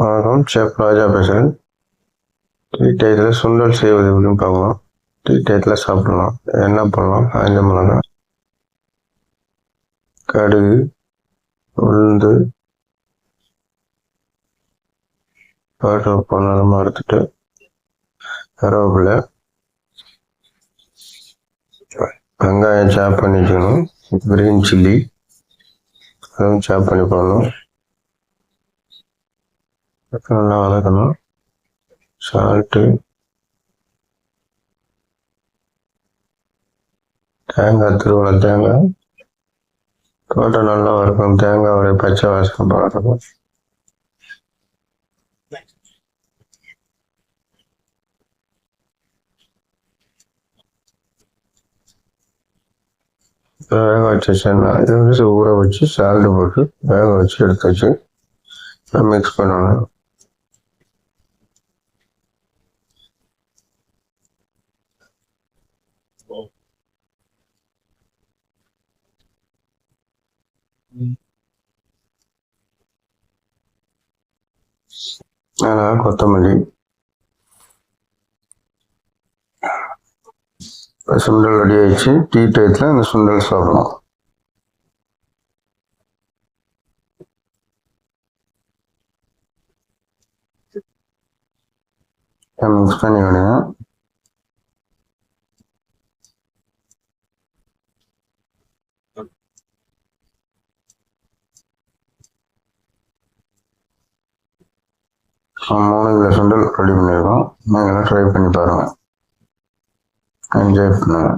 வணக்கம் செஃப் ராஜா பேசுகிறேன் டீ டயத்தில் சுண்டல் செய்வது எப்படின்னு பார்க்கலாம். டீ டயத்தில் சாப்பிடலாம். என்ன பண்ணலாம்? காய்ஞ்ச மிளகா கடுகு உளுந்து பாட்டு பண்ணாலும் எடுத்துட்டு கருவேப்பிலை வெங்காயம் சாப் பண்ணிக்கணும் கிரீன் சில்லி அதுவும் சாப் பண்ணி போடணும். நல்லா வதக்கணும் சால்ட்டு. தேங்காய் திருவள்ள தேங்காய். தோட்டம் நல்லா வறுக்கணும். தேங்காய் ஒரு பச்சை வாசம் பார்க்கணும் வேக வச்ச சென்னா இது வந்து ஊற வச்சு சால்ட் போட்டு வேக வச்சு எடுத்து வச்சு மிக்ஸ் பண்ணணும். அதனால் கொத்தமல்லி. சுண்டல் ரெடி ஆயிடுச்சு. டீ டயத்தில் அந்த சுண்டல் சாப்பிடலாம் மிக்ஸ் பண்ணி விடுங்க. மூணு கிலோ சுண்டல் ரெடி பண்ணியிருக்கோம். நீங்களும் ட்ரை பண்ணி பாருங்கள் என்ஜாய் பண்ணுங்கள்